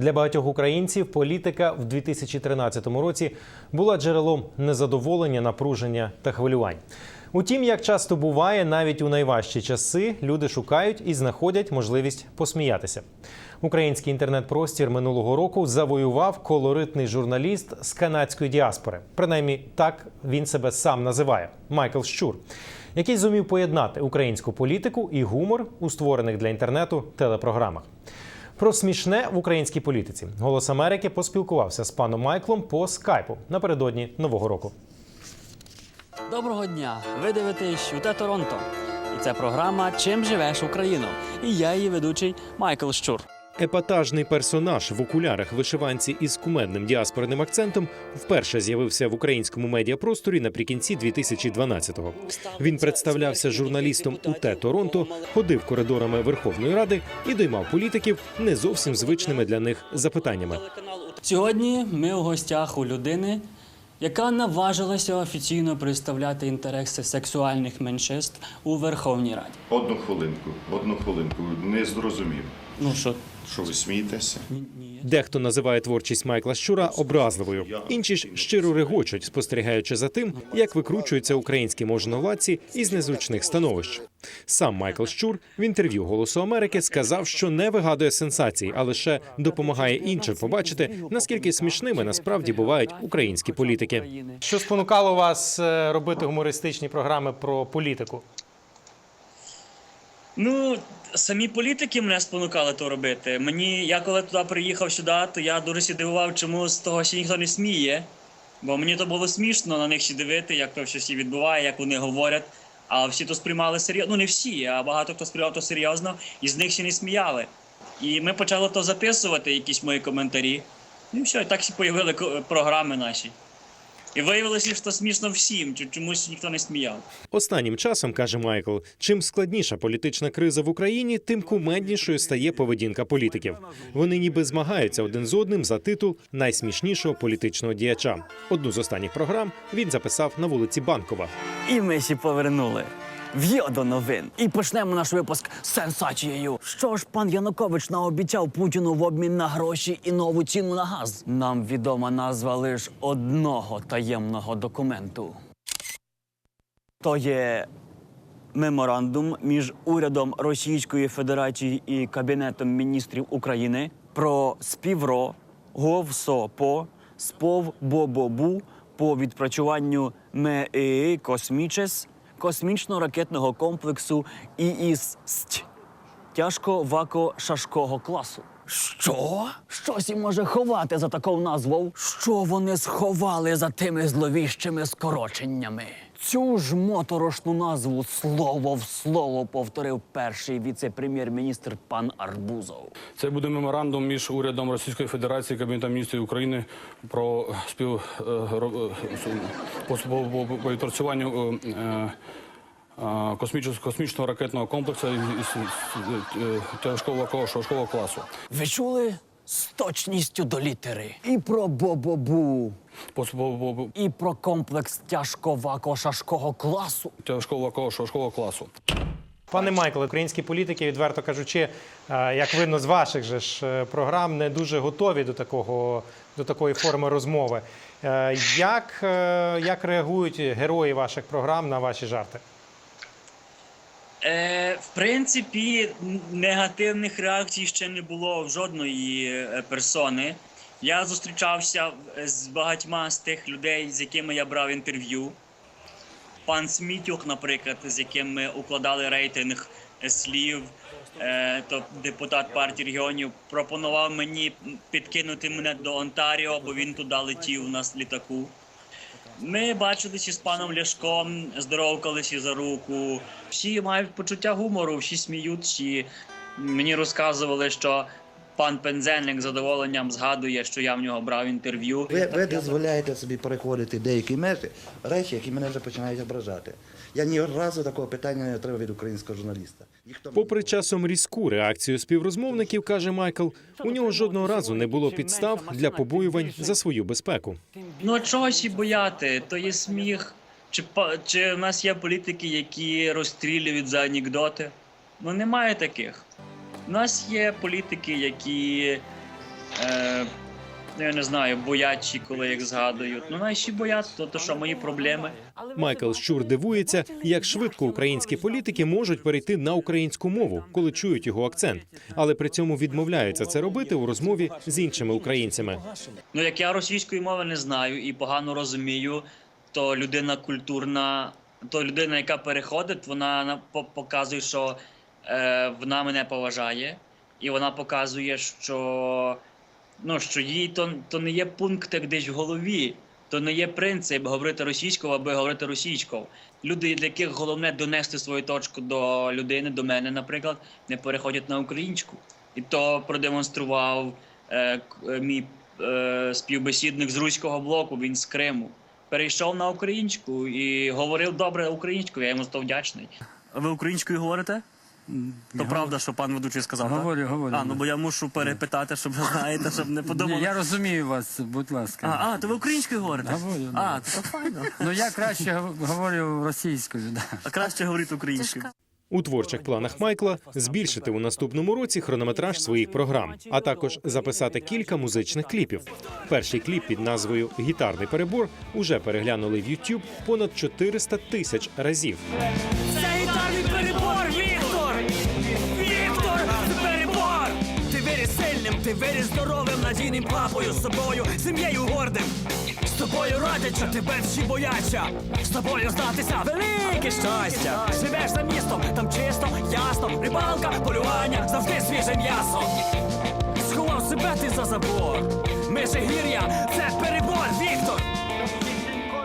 Для багатьох українців політика в 2013 році була джерелом незадоволення, напруження та хвилювань. Утім, як часто буває, навіть у найважчі часи люди шукають і знаходять можливість посміятися. Український інтернет-простір минулого року завоював колоритний журналіст з канадської діаспори. Принаймні, так він себе сам називає Майкл Щур, який зумів поєднати українську політику і гумор у створених для інтернету телепрограмах. Про смішне в українській політиці голос Америки поспілкувався з паном Майклом по скайпу напередодні нового року. Доброго дня! Ви дивитесь «Юте Торонто. І це програма Чим живеш Україну. І я її ведучий Майкл Щур. Епатажний персонаж в окулярах вишиванці із кумедним діаспорним акцентом вперше з'явився в українському медіапросторі наприкінці 2012-го. Він представлявся журналістом УТ Торонто, ходив коридорами Верховної Ради і доймав політиків не зовсім звичними для них запитаннями. Сьогодні ми у гостях у людини, яка наважилася офіційно представляти інтереси сексуальних меншинств у Верховній Раді. Одну хвилинку, одну хвилинку. Не зрозумів. Ну що, Що ви смієтеся? Дехто називає творчість Майкла Щура образливою, інші ж щиро регочуть, спостерігаючи за тим, як викручуються українські можновладці із незручних становищ. Сам Майкл Щур в інтерв'ю Голосу Америки сказав, що не вигадує сенсацій, а лише допомагає іншим побачити, наскільки смішними насправді бувають українські політики. Що спонукало вас е, робити гумористичні програми про політику? Ну, самі політики мене спонукали то робити. Мені, я коли туди приїхав сюди, то я дуже дивував, чому з того ще ніхто не сміє. Бо мені то було смішно на них ще дивити, як то все всі відбуває, як вони говорять. А всі то сприймали серйозно. Ну не всі, а багато хто сприймав то серйозно, і з них ще не сміяли. І ми почали то записувати, якісь мої коментарі. Ну і все, і так всі появили програми наші. І виявилося, що смішно всім, чомусь ніхто не сміяв. Останнім часом каже Майкл, чим складніша політична криза в Україні, тим кумеднішою стає поведінка політиків. Вони ніби змагаються один з одним за титул найсмішнішого політичного діяча. Одну з останніх програм він записав на вулиці Банкова. І ми ще повернули. В'йо до новин. І почнемо наш випуск з сенсацією. Що ж пан Янукович наобіцяв Путіну в обмін на гроші і нову ціну на газ? Нам відома назва лише одного таємного документу. То є меморандум між урядом Російської Федерації і Кабінетом міністрів України про співро ГОВСОПО СПОВ БОБОБУ по відпрацюванню МЕІ Космічес космічно-ракетного комплексу ІІС тяжко вако шашкого класу. Що? Щось і може ховати за такою назвою? Що вони сховали за тими зловіщими скороченнями? Цю ж моторошну назву слово в слово повторив перший віце-прем'єр-міністр пан Арбузов. Це буде меморандум між урядом Російської Федерації і Кабінетом міністрів України про спів е, е, по, по, е, е, космічного ракетного комплексу е, тяжкого класу. Ви чули? З точністю до літери. І про бобобу, по і про комплекс тяжковако шашкого класу. шашкового класу. Пане Майкле, українські політики, відверто кажучи, як видно з ваших же ж е, програм, не дуже готові до такого до такої форми розмови. Е, Як, як реагують герої ваших програм на ваші жарти? Е, в принципі, негативних реакцій ще не було в жодної е, персони. Я зустрічався з багатьма з тих людей, з якими я брав інтерв'ю. Пан Смітюк, наприклад, з яким ми укладали рейтинг е, слів, е, то депутат партії регіонів, пропонував мені підкинути мене до Онтаріо, бо він туди летів у нас літаку. Ми бачилися з паном Ляшком, здоровкалися за руку. Всі мають почуття гумору, всі сміють, всі мені розказували, що пан Пензенник з задоволенням згадує, що я в нього брав інтерв'ю. Ви, ви дозволяєте собі переходити деякі межі, речі, які мене вже починають ображати. Я ні разу такого питання не отримав від українського журналіста. Ніхто Попри часом різку реакцію співрозмовників, каже Майкл, у нього жодного разу не було підстав для побоювань за свою безпеку. Ну а чогось і бояти, то є сміх. Чи, па- чи в нас є політики, які розстрілюють за анекдоти? Ну немає таких. У нас є політики, які Е, ну, я не знаю, боячі, коли їх згадують. Ну, найші боять, то, то що мої проблеми. Майкл Щур дивується, як швидко українські політики можуть перейти на українську мову, коли чують його акцент, але при цьому відмовляються це робити у розмові з іншими українцями. Ну, як я російської мови не знаю і погано розумію, то людина культурна, то людина, яка переходить, вона на- по- показує, що вона мене поважає, і вона показує, що, ну, що їй то, то не є пункт як десь в голові, то не є принцип говорити російською, аби говорити російською. Люди, для яких головне донести свою точку до людини, до мене, наприклад, не переходять на українську. І то продемонстрував е, е, мій е, співбесідник з руського блоку, він з Криму. Перейшов на українську і говорив добре українською, я йому став вдячний. Ви українською говорите? То правда, що пан ведучий сказав. Говорю, так? говорю. А, ну бо я мушу перепитати, щоб ви знаєте, щоб не подумали. Ні, я розумію вас, будь ласка. а, то ви українською говорите? Говорю, А, то, то файно. Ну я краще гов- говорю російською. Да. А краще говорити українською. У творчих планах Майкла збільшити у наступному році хронометраж своїх програм, а також записати кілька музичних кліпів. Перший кліп під назвою Гітарний перебор уже переглянули в YouTube понад 400 тисяч разів. Це ти виріс здоровим, надійним папою, з собою, сім'єю гордим. З тобою радяча, тебе всі бояться. З тобою здатися велике щастя. Живеш за містом, там чисто, ясно, рибалка, полювання, завжди свіже м'ясо. Сховав себе ти за забор. Межигір'я, це перебор, Віктор!